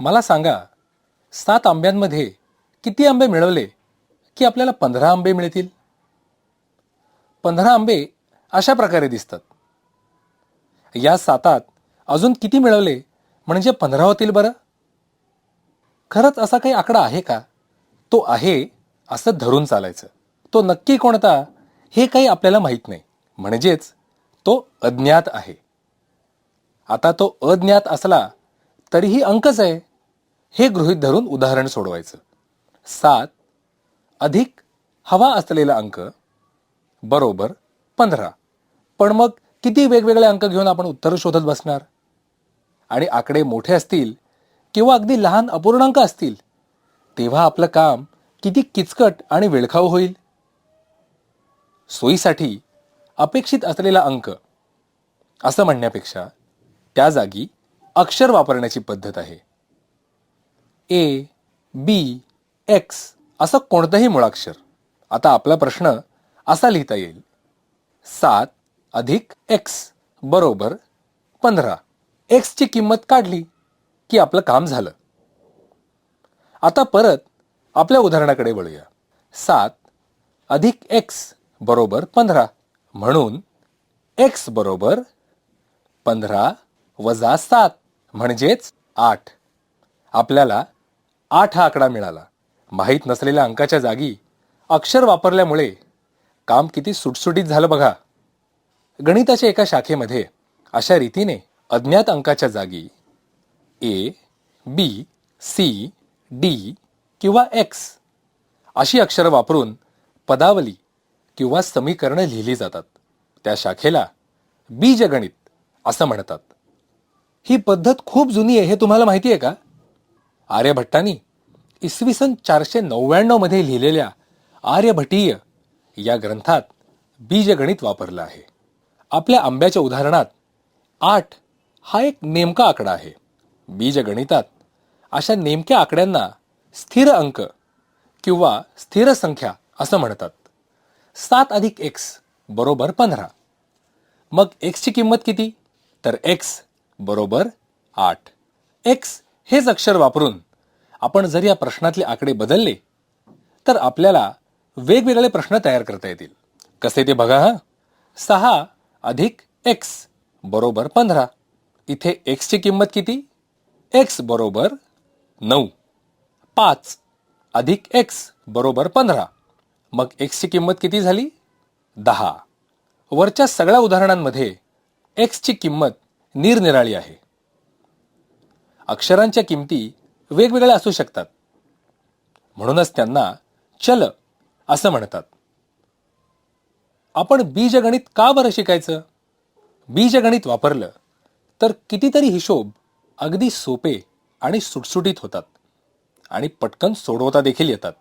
मला सांगा सात आंब्यांमध्ये किती आंबे मिळवले की आपल्याला पंधरा आंबे मिळतील? पंधरा आंबे अशा प्रकारे दिसतात. या सातात अजून किती मिळवले म्हणजे पंधरा होतील बरं? खरंच असा काही आकडा आहे का? तो आहे असं धरून चालायचं. तो नक्की कोणता हे काही आपल्याला माहीत नाही. म्हणजेच तो अज्ञात आहे. आता तो अज्ञात असला तरीही अंकच आहे. हे गृहीत धरून उदाहरण सोडवायचं. सात अधिक हवा असलेला अंक बरोबर पंधरा. पण मग किती वेगवेगळे अंक घेऊन आपण उत्तर शोधत बसणार? आणि आकडे मोठे असतील किंवा अगदी लहान अपूर्णांक असतील तेव्हा आपलं काम किती किचकट आणि वेळखाऊ होईल? सोयीसाठी अपेक्षित असलेला अंक असं म्हणण्यापेक्षा त्या जागी अक्षर वापरण्याची पद्धत आहे. ए बी एक्स असं कोणतंही मुळाक्षर. आता आपला प्रश्न असा लिहिता येईल. सात अधिक एक्स बरोबर पंधरा. एक्सची किंमत काढली की आपलं काम झालं. आता परत आपल्या उदाहरणाकडे वळूया. सात अधिक एक्स बरोबर पंधरा. म्हणून एक्स बरोबर पंधरा वजा सात म्हणजेच आठ. आपल्याला आठ हा आकडा मिळाला. माहीत नसलेल्या अंकाच्या जागी अक्षर वापरल्यामुळे काम किती सुटसुटीत झालं बघा. गणिताच्या एका शाखेमध्ये अशा रीतीने अज्ञात अंकाच्या जागी ए बी सी डी किंवा एक्स अशी अक्षरं वापरून पदावली किंवा समीकरणं लिहिली जातात. त्या शाखेला बीजगणित असं म्हणतात. ही पद्धत खूप जुनी आहे हे तुम्हाला माहिती आहे का? आर्यभट्टांनी इसवी सन चारशे नव्याण्णवमध्ये लिहिलेल्या आर्यभटीय या ग्रंथात बीजगणित वापरलं आहे. आपल्या आंब्याच्या उदाहरणात आठ हा एक नेमका आकडा आहे. बीजगणितात अशा नेमक्या आकड्यांना स्थिर अंक किंवा स्थिर संख्या असं म्हणतात. सात अधिक एक्स बरोबर पंधरा. मग एक्सची किंमत किती? तर एक्स बरोबर आठ. एक्स हेच अक्षर वापरून आपण जर या प्रश्नातले आकडे बदलले तर आपल्याला वेगवेगळे प्रश्न तयार करता येतील. कसे ते बघा हा? सहा अधिक एक्स बरोबर पंधरा. इथे एक्सची किंमत किती? एक्स बरोबर नऊ. पाच अधिक एक्स बरोबर पंधरा. मग एक्सची किंमत किती झाली? दहा. वरच्या सगळ्या उदाहरणांमध्ये एक्सची किंमत निरनिराळी आहे. अक्षरांच्या किमती वेगवेगळ्या असू शकतात. म्हणूनच त्यांना चल असं म्हणतात. आपण बीजगणित का बरं शिकायचं? बीजगणित वापरलं तर कितीतरी हिशोब अगदी सोपे आणि सुटसुटीत होतात आणि पटकन सोडवता देखील येतात.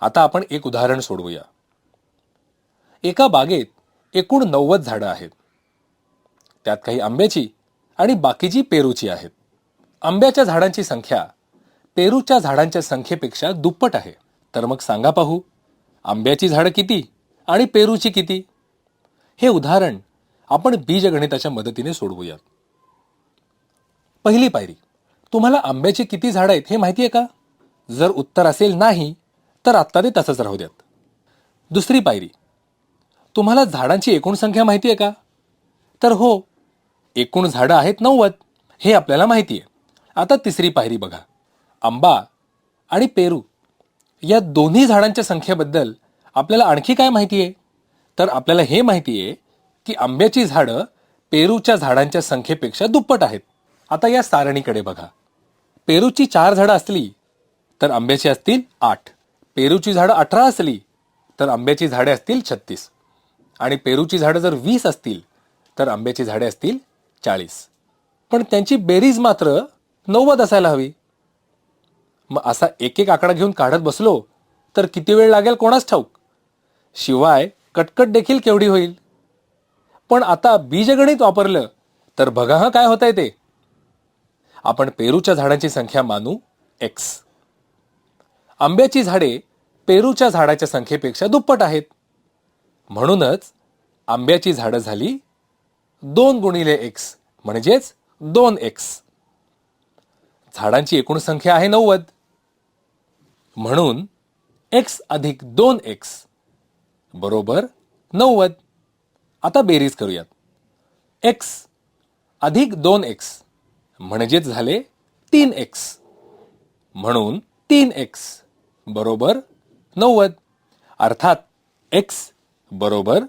आता आपण एक उदाहरण सोडवूया. एका बागेत एकूण नव्वद झाडं आहेत. त्यात काही आंब्याची आणि बाकीची पेरूची आहेत. आंब्याच्या झाडांची संख्या पेरूच्या झाडांच्या संख्येपेक्षा दुप्पट आहे. तर मग सांगा पाहू आंब्याची झाडं किती आणि पेरूची किती? हे उदाहरण आपण बीजगणिताच्या मदतीने सोडवूयात. पहिली पायरी तुम्हाला आंब्याची किती झाडं आहेत हे माहिती आहे का? जर उत्तर असेल नाही तर आत्ता ते तसंच राहू द्यात. दुसरी पायरी तुम्हाला झाडांची एकूण संख्या माहिती आहे का? तर हो एकूण झाडं आहेत नव्वद हे आपल्याला माहिती आहे आता तिसरी पायरी बघा. आंबा आणि पेरू. या दोन्ही झाडांच्या संख्येबद्दल आपल्याला आणखी काय माहिती आहे तर आपल्याला हे माहिती आहे की आंब्याची झाडं पेरूच्या झाडांच्या संख्येपेक्षा दुप्पट आहेत. आता या सारणीकडे बघा. पेरूची चार झाडं असली तर आंब्याची असतील आठ. पेरूची झाडं अठरा असली तर आंब्याची झाडे असतील छत्तीस. आणि पेरूची झाडं जर वीस असतील तर आंब्याची झाडे असतील चाळीस. पण त्यांची बेरीज मात्र नव्वद असायला हवी. मग असा एक एक आकडा घेऊन काढत बसलो तर किती वेळ लागेल कोणाच ठाऊक? शिवाय कटकट देखील केवढी होईल? पण आता बीजगणित वापरलं तर बघा हा काय होत आहे ते. आपण पेरूच्या झाडांची संख्या मानू एक्स आंब्याची झाडे पेरूच्या झाडाच्या संख्येपेक्षा दुप्पट आहेत. म्हणूनच आंब्याची झाडं झाली दोन गुणिले एक्स म्हणजेच दोन एक्स झाडांची एकूण संख्या आहे नव्वद. म्हणून एक्स अधिक दोन एक्स बरोबर नव्वद. आता बेरीज करूयात. एक्स अधिक दोन एक्स म्हणजेच झाले तीन एक्स म्हणून तीन एक्स बरोबर नव्वद. अर्थात एक्स बरोबर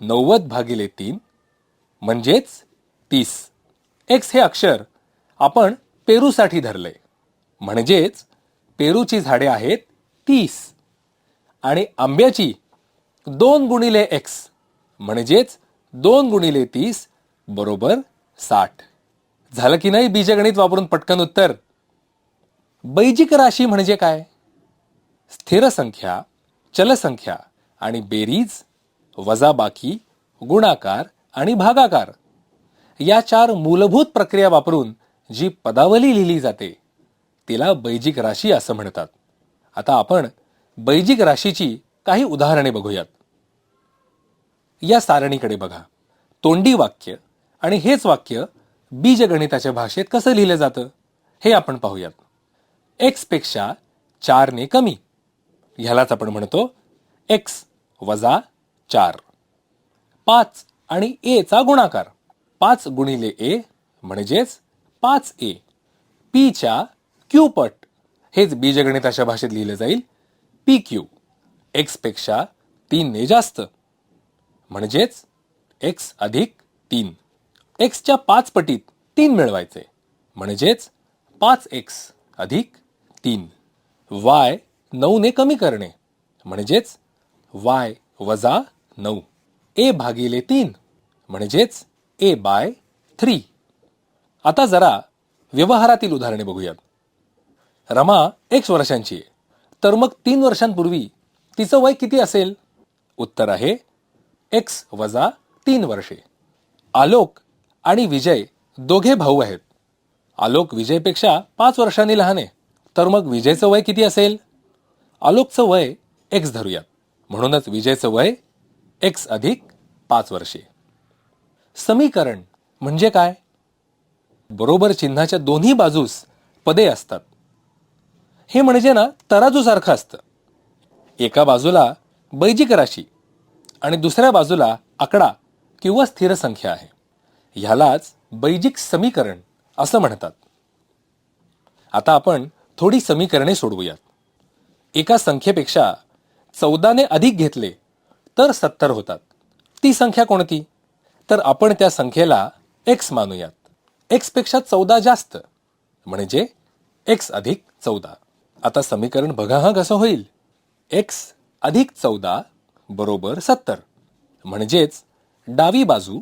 नव्वद भागिले तीन म्हणजेच तीस. एक्स हे अक्षर आपण पेरूसाठी धरले. म्हणजेच पेरूची झाडे आहेत तीस. आणि आंब्याची दोन गुणिले एक्स म्हणजेच दोन गुणिले तीस बरोबर साठ. झालं की नाही बीजगणित वापरून पटकन उत्तर? बैजिक राशी म्हणजे काय? स्थिर संख्या चलसंख्या आणि बेरीज वजाबाकी गुणाकार आणि भागाकार. या चार मूलभूत प्रक्रिया वापरून जी पदावली लिहिली जाते तिला बैजिक राशी असं म्हणतात. आता आपण बैजिक राशीची काही उदाहरणे बघूयात. या सारणीकडे बघा. तोंडी वाक्य आणि हेच वाक्य बीजगणिताच्या भाषेत कसं लिहिलं जातं हे आपण पाहूयात. एक्सपेक्षा चारने कमी. ह्यालाच आपण म्हणतो एक्स वजा चार. पाच आणि ए चा गुणाकार. पाच गुणिले ए म्हणजेच पाच ए. पीच्या क्यू पट. हेच बीजगणिताच्या भाषेत लिहिलं जाईल. पी क्यू एक्सपेक्षा तीनने जास्त. म्हणजेच एक्स अधिक तीन. एक्सच्या पाच पटीत तीन मिळवायचे. म्हणजेच पाच एक्स अधिक तीन. वाय नऊने कमी करणे. म्हणजेच वाय वजा नऊ. ए भागिले तीन. म्हणजेच ए बाय थ्री आता जरा व्यवहारातील उदाहरणे बघूयात. रमा एक्स वर्षांची आहे. तर मग तीन वर्षांपूर्वी तिचं वय किती असेल? उत्तर आहे एक्स वजा तीन वर्षे. आलोक आणि विजय दोघे भाऊ आहेत. आलोक विजयपेक्षा पाच वर्षांनी लहान आहे. तर मग विजयचं वय किती असेल? आलोकचं वय एक्स धरूयात. म्हणूनच विजयचं वय एक्स अधिक पाच वर्षे. समीकरण म्हणजे काय? बरोबर चिन्हाच्या दोन्ही बाजूस पदे असतात. हे म्हणजे ना तराजूसारखं असतं. एका बाजूला बैजिक राशी आणि दुसऱ्या बाजूला आकडा किंवा स्थिर संख्या आहे. ह्यालाच बैजिक समीकरण असं म्हणतात. आता आपण थोडी समीकरणे सोडवूयात. एका संख्येपेक्षा चौदाने अधिक घेतले तर सत्तर होतात. ती संख्या कोणती? तर आपण त्या संख्येला एक्स मानूयात. एक्सपेक्षा चौदा जास्त म्हणजे एक्स अधिक चौदा. आता समीकरण बघा हा कसं होईल. एक्स अधिक चौदा बरोबर सत्तर म्हणजेच डावी बाजू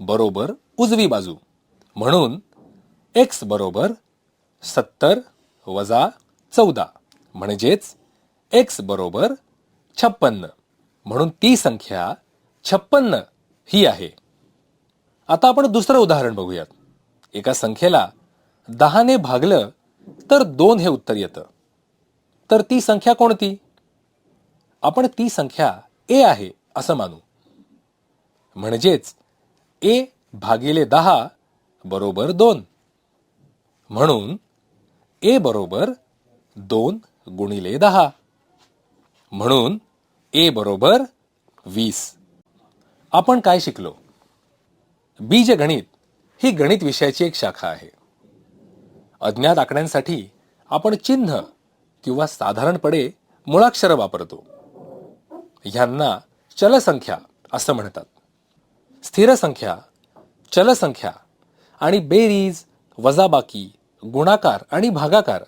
बरोबर उजवी बाजू. म्हणून एक्स बरोबर सत्तर वजा चौदा म्हणजेच एक्स बरोबर छप्पन्न. म्हणून ती संख्या छप्पन्न ही आहे. आता आपण दुसरं उदाहरण बघूयात. एका संख्येला दहाने भागलं तर दोन हे उत्तर येतं. तर ती संख्या कोणती? आपण ती संख्या ए आहे असं मानू. म्हणजेच ए भागिले दहा बरोबर दोन. म्हणून ए बरोबर दोन गुणिले दहा. म्हणून ए बरोबर वीस. आपण काय शिकलो? बीजगणित ही गणित विषयाची एक शाखा आहे. अज्ञात आकड्यांसाठी आपण चिन्ह किंवा साधारणपणे मुळाक्षर वापरतो. ह्यांना चलसंख्या असं म्हणतात. स्थिर संख्या चलसंख्या आणि बेरीज वजाबाकी गुणाकार आणि भागाकार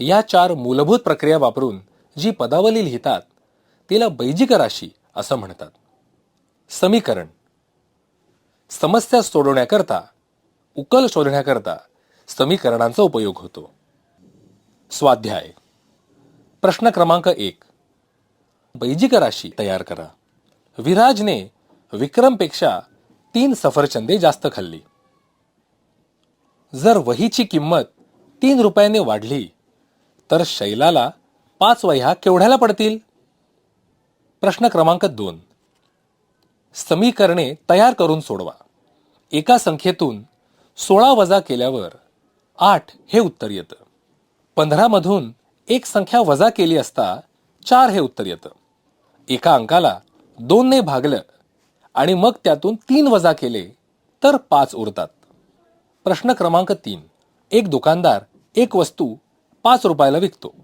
या चार मूलभूत प्रक्रिया वापरून जी पदावली लिहितात तिला बैजिक राशी असं म्हणतात. समीकरण. समस्या सोडवण्याकरता उकल शोधण्याकरता समीकरणांचा उपयोग होतो. स्वाध्याय. प्रश्न क्रमांक एक. बैजिक राशी तयार करा. विराजने विक्रमपेक्षा तीन सफरचंदे जास्त खाल्ली. जर वहीची किंमत तीन रुपयाने वाढली तर शैलाला पाच वह्या केवढ्याला पडतील? प्रश्न क्रमांक दोन. समीकरणे तयार करून सोडवा. एका संख्येतून सोळा वजा केल्यावर आठ हे उत्तर येतं. पंधरामधून एक संख्या वजा केली असता चार हे उत्तर येतं. एका अंकाला दोनने भागलं आणि मग त्यातून तीन वजा केले तर पाच उरतात. प्रश्न क्रमांक तीन. एक दुकानदार एक वस्तू पाच रुपयाला विकतो.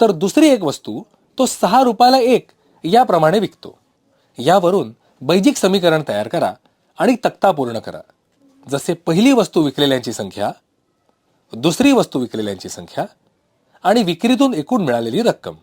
तर दुसरी एक वस्तू तो सहा रुपयाला एक याप्रमाणे विकतो. यावरून बैजिक समीकरण तयार करा आणि तक्ता पूर्ण करा. जसे पहिली वस्तू विकलेल्यांची संख्या दुसरी वस्तू विकलेल्यांची संख्या आणि विक्रीतून एकूण मिळालेली रक्कम.